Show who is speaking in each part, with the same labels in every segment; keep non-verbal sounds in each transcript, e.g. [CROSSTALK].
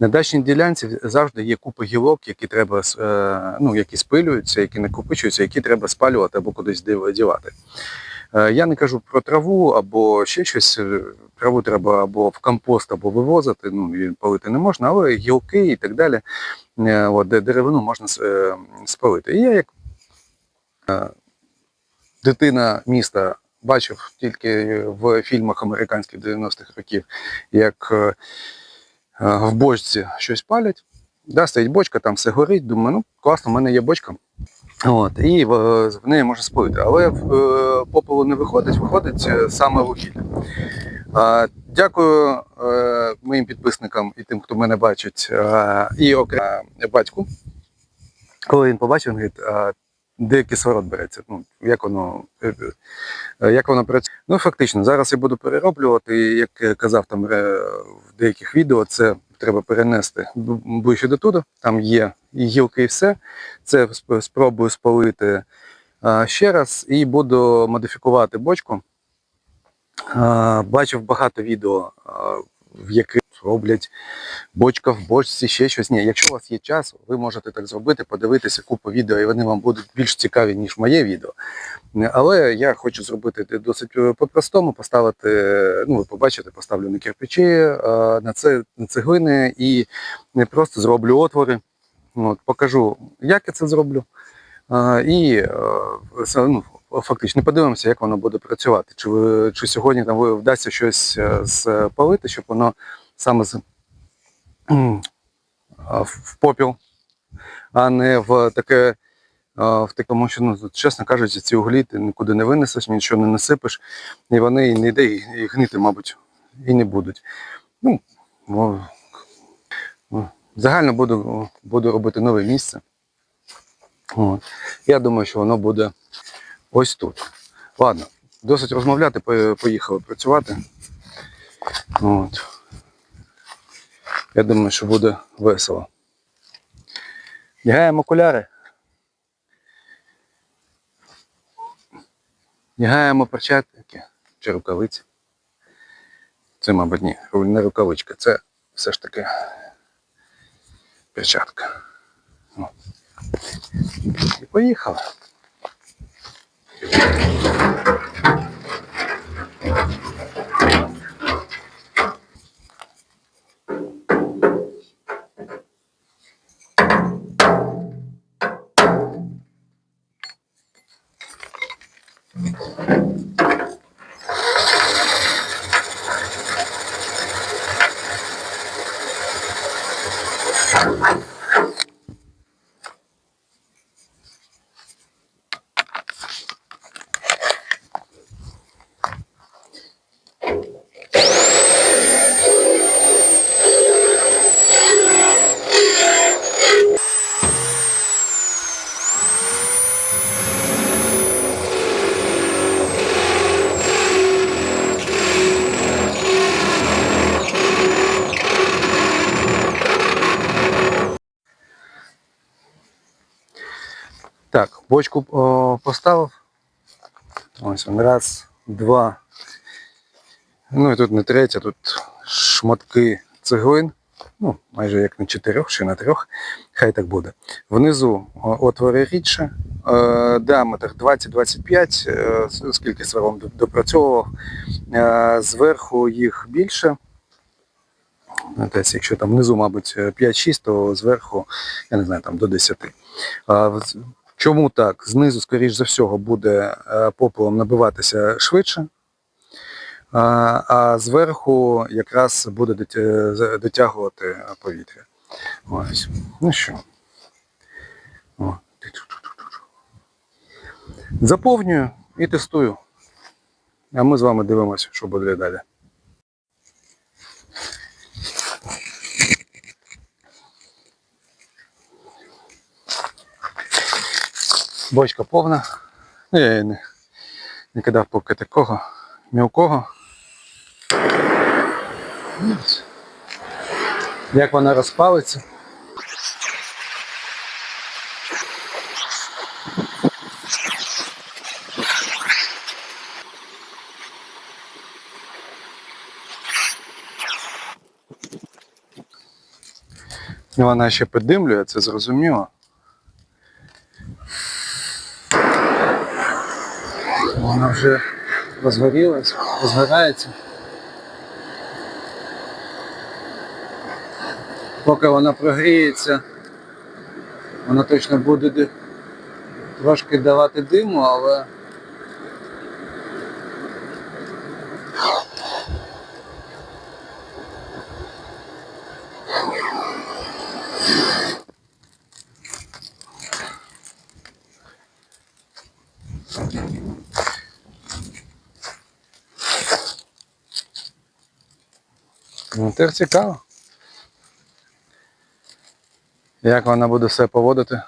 Speaker 1: На дачній ділянці завжди є купа гілок, які треба е, ну, які спилюються, які накопичуються, які треба спалювати або кудись дів- дівати. Е, Я не кажу про траву або ще щось. Е, Траву треба або в компост, або вивозити, ну і палити не можна, але гілки і так далі. От, де деревину можна спалити. І я як дитина міста бачив тільки в фільмах американських 90-х років, як е, е, в бочці щось палять. Да, стоїть бочка, там все горить. Думаю, ну класно, в мене є бочка. От, і в, в неї можна спалити. Але в е, попелу не виходить, виходить е, саме вугілля. Дякую е, моїм підписникам і тим, хто мене бачить, е, і окремо батьку. Коли він побачив, він говорить, де кислород береться, ну, як воно, е, е, як воно працює. Ну, фактично, зараз я буду перероблювати, і, як казав там е, в деяких відео, це треба перенести ближче до туди. Там є гілки, і все. Це спробую спалити ще раз і буду модифікувати бочку. Бачив багато відео, в яких роблять бочка в бочці, ще щось. Ні, якщо у вас є час, ви можете так зробити, подивитися купу відео, і вони вам будуть більш цікаві, ніж моє відео. Але я хочу зробити досить е, по-простому, поставити, ну ви побачите, поставлю на кирпичі, е, на це на цеглини і не просто зроблю отвори. От, покажу, як я це зроблю. Е, І ну, фактично подивимося, як воно буде працювати. Чи, чи сьогодні там вдасться щось спалити, щоб воно саме з, в попіл, а не в таке. В такому, що, ну, чесно кажучи, ці углі ти нікуди не винесеш, нічого не насипиш, і вони і не йде, і гнити, мабуть, і не будуть. Ну, загально буду, буду робити нове місце. От. Я думаю, що воно буде ось тут. Ладно, досить розмовляти, поїхали працювати. От. Я думаю, що буде весело. Вдягаємо окуляри. Вдягаємо перчатки чи рукавиці. Це, мабуть, ні, не рукавичка, це все ж таки перчатка. О. І поїхали. Thank you. Так, бочку о, поставив. Ось він. Раз, два. Ну і тут не третя, тут шматки цеглин. Ну, майже як на чотирьох чи на трьох. Хай так буде. Внизу отвори рідше. Е, діаметр 20-25, е, скільки сваром д- допрацьовував. Е, зверху їх більше. Десь, якщо там внизу, мабуть, 5-6, то зверху, я не знаю, там до 10. Чому так? Знизу, скоріш за всього, буде е, попелом набиватися швидше, а, зверху якраз буде дотягувати повітря. Ось. Ну що. Заповнюю і тестую. А ми з вами дивимося, що буде далі. Бочка повна. Ну я її не, не кидав поки такого мілкого. Як вона розпалиться. Вона ще подимлює, це зрозуміло. Вона вже розгорілась, розгорається. Поки вона прогріється, вона точно буде трошки давати диму, але ну, тепер цікаво. Як вона буде себе поводити?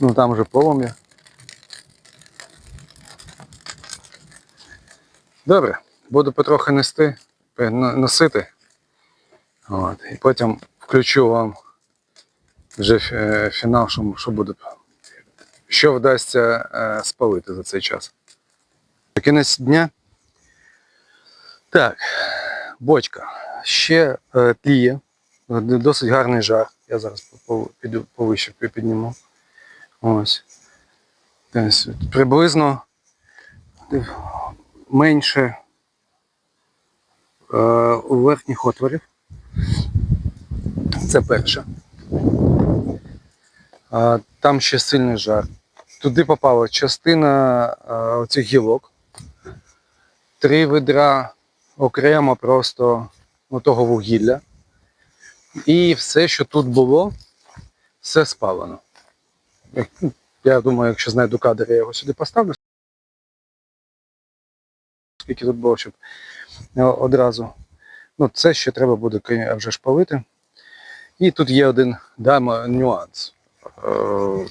Speaker 1: Ну там вже полум'я. Добре, буду потрохи нести, носити. От, і потім включу вам вже фінал, що, що буде. Що вдасться е, спалити за цей час. Кінець дня. Так, бочка. Ще е, тліє. Досить гарний жар. Я зараз піду повище підніму. Ось. Тобто, приблизно менше е, верхніх отворів. Це перше. Там ще сильний жар. Туди попала частина оцих гілок. Три ведра окремо просто ну, того вугілля. І все, що тут було, все спалено. Ну, Я думаю, якщо знайду кадр, я його сюди поставлю. Скільки тут було, щоб е, одразу. Ну, це ще треба буде вже ж палити. І тут є один да, нюанс. Е,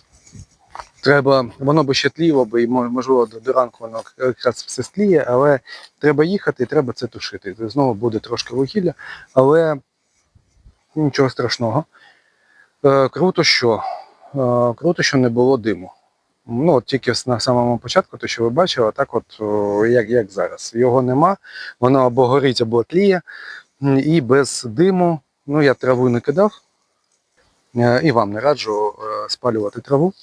Speaker 1: Треба, воно би ще тліло би, і можливо до, ранку воно якраз все стліє, але треба їхати і треба це тушити. Знову буде трошки вугілля, але нічого страшного. Е, круто, що е, круто, що не було диму. Ну, от тільки на самому початку, то що ви бачили, так от як, як зараз. Його нема, воно або горить, або тліє. І без диму, ну я траву не кидав. Е, І вам не раджу е, спалювати траву.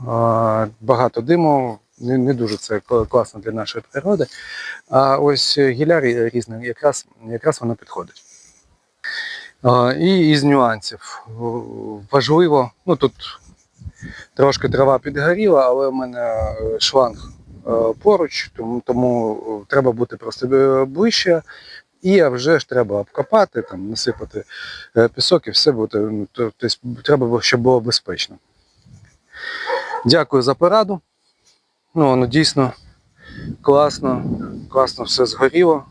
Speaker 1: Е, Багато диму, не, дуже це класно для нашої природи. А ось гілля рі- різне, якраз, якраз воно підходить. І із нюансів. Важливо, ну тут трошки трава підгоріла, але в мене шланг поруч, тому, тому треба бути просто ближче. І вже ж треба обкопати, там, насипати е, пісок і все буде. Тобто треба, щоб було безпечно. Дякую за пораду. Ну, воно дійсно класно, класно все згоріло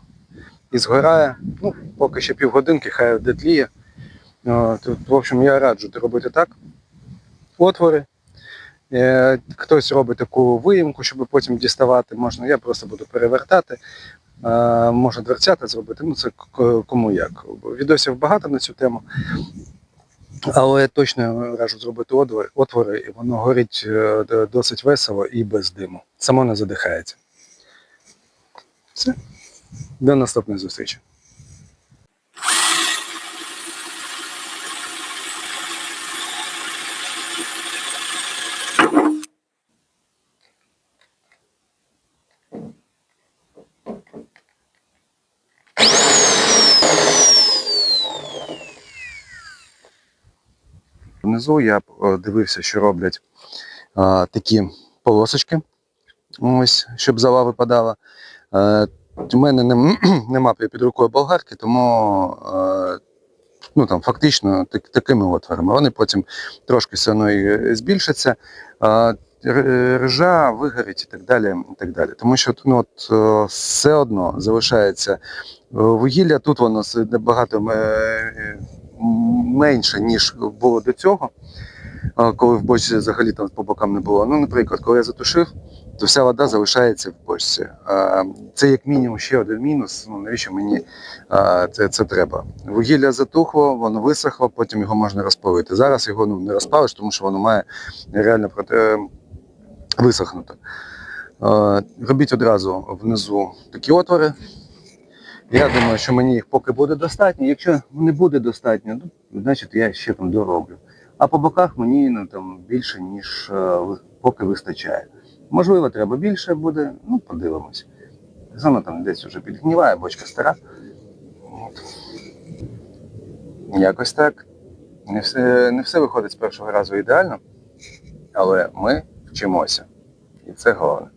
Speaker 1: і згорає. Ну, поки ще півгодинки, хай детліє. Тут, в общем, я раджу робити так. Отвори. Е, Хтось робить таку виїмку, щоб потім діставати. Можна, я просто буду перевертати. Е, Можна дверцята зробити, ну це кому як. Відосів багато на цю тему. Але точно раджу зробити отвори, отвори, і воно горить е, досить весело і без диму. Само не задихається. Все. До наступної зустрічі. Внизу я е, дивився, що роблять е, такі полосочки, ось, щоб зала випадала. Е, у мене нем, [CLEARS THROAT] нема під рукою болгарки, тому е, ну, там, фактично так, такими отворами. Вони потім трошки все одно збільшаться. Р- Ржа вигорить і так далі. І так далі. Тому що ну, от, все одно залишається вугілля, тут воно набагато менше, ніж було до цього, коли в бочці взагалі там по бокам не було. Ну, наприклад, коли я затушив, то вся вода залишається в бочці. Це як мінімум ще один мінус. Ну навіщо мені це, це треба? Вугілля затухло, воно висохло, потім його можна розпалити. Зараз його ну, не розпалиш, тому що воно має реально проте, висохнути. Робіть одразу внизу такі отвори. Я думаю, що мені їх поки буде достатньо. Якщо не буде достатньо, ну, значить я ще там дороблю. А по боках мені ну, там, більше, ніж е, поки вистачає. Можливо, треба більше буде, ну подивимось. Зона там десь вже підгніває, бочка стара. От. Якось так. Не все, не все виходить з першого разу ідеально, але ми вчимося. І це головне.